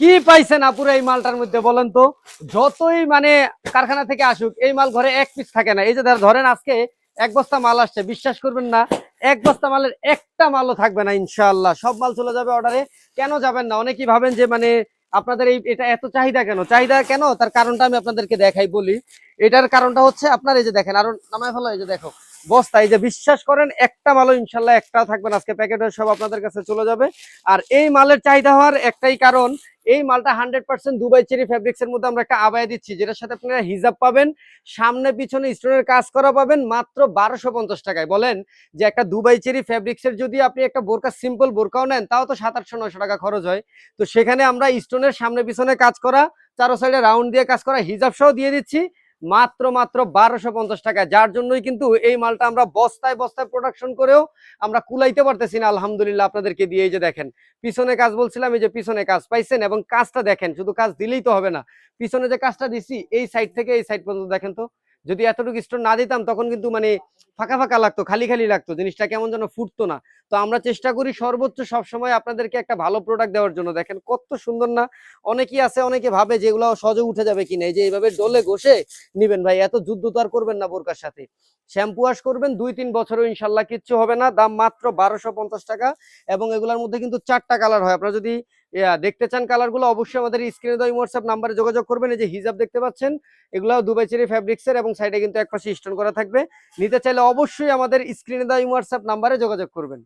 কি পাইছেন আপুরা এই মালটার মধ্যে বলেন তো? যতই মানে কারখানা থেকে আসুক, এই মাল ঘরে এক পিস থাকে না। এই যে ধরেন আজকে এক বস্তা মাল আসছে, বিশ্বাস করবেন না, এক বস্তা মালের একটা মালও থাকবে না ইনশাল্লাহ সব মাল চলে যাবে অর্ডারে কেন যাবেন না? অনেকেই ভাবেন যে মানে আপনাদের এই এটা এত চাহিদা কেন? চাহিদা কেন? তার কারণটা আমি আপনাদেরকে দেখাই, বলি। এটার কারণটা হচ্ছে আপনার এই যে দেখেন, আরও নামায় ফেলো, এই যে দেখো, বস্তা। এই যে বিশ্বাস করেন, একটা মালও ইনশাল্লাহ একটাও থাকবে না। আজকে প্যাকেটের সব আপনাদের কাছে চলে যাবে। আর এই মালের চাহিদা হওয়ার একটাই কারণ এই মালটা hundred percent Dubai cherry fabrics এর মধ্যে আমরা একটা আবায় দিচ্ছি, যেটার সাথে আপনারা হিজাব পাবেন, সামনে পিছনে স্টোনের কাজ করা পাবেন মাত্র বারোশো পঞ্চাশ টাকায়। বলেন যে একটা দুবাই চেরি ফেব্রিক্স এর যদি আপনি একটা বোরকা সিম্পল বোরকাও নেন, তাও তো সাত আটশো নশো টাকা খরচ হয়। তো সেখানে আমরা স্টোনের সামনে পিছনে কাজ করা, চারো সাইডে রাউন্ড দিয়ে কাজ করা, হিজাব সহ দিয়ে দিচ্ছি। মাত্র মাত্র বারোশো পঞ্চাশ টাকা। যার জন্যই কিন্তু এই মালটা আমরা বস্তায় বস্তায় প্রোডাকশন করেও আমরা কুলাইতে পারতেছি না, আলহামদুলিল্লাহ আপনাদেরকে দিয়ে এই যে দেখেন। পিছনে কাজ বলছিলাম, এই যে পিছনে কাজ পাইছেন এবং কাজটা দেখেন, শুধু কাজ দিলেই তো হবে না। পিছনে যে কাজটা দিছি, এই সাইড থেকে এই সাইড পর্যন্ত দেখেন তো যদি এতটুকু স্টোর না দিতাম, তখন কিন্তু মানে ফাঁকা ফাঁকা লাগতো, খালি খালি লাগতো, জিনিসটা কেমন যেন ফুটতো না। তো আমরা চেষ্টা করি সর্বোচ্চ সবসময় আপনাদেরকে একটা ভালো প্রোডাক্ট দেওয়ার জন্য। দেখেন কত সুন্দর না, অনেকেই আছে, অনেকে ভাবে যে এগুলো সহজে উঠে যাবে কিনা। এই যে এইভাবে ডলে ঘষে নিবেন ভাই, এত যুদ্ধ তো আর করবেন না বোরকার সাথে। শ্যাম্পু ওয়াশ করবেন, দুই তিন বছরও ইনশাল্লাহ কিচ্ছু হবে না। দাম মাত্র বারোশো টাকা এবং এগুলোর মধ্যে কিন্তু চারটা কালার হয়। আপনারা যদি দেখতে চান কালারগুলো, অবশ্যই আমাদের স্ক্রিনে দেওয়া হোয়াটসঅ্যাপ নাম্বারে যোগাযোগ করবেন। এই যে হিজাব দেখতে পাচ্ছেন এগুলো দুবাই চেরি ফ্যাব্রিক্সের এবং সাইডে কিন্তু একপাশে স্টোন করা থাকবে। নিতে চাইলে অবশ্যই আমাদের স্ক্রিনে দেওয়া হোয়াটসঅ্যাপ নাম্বারে যোগাযোগ করবেন।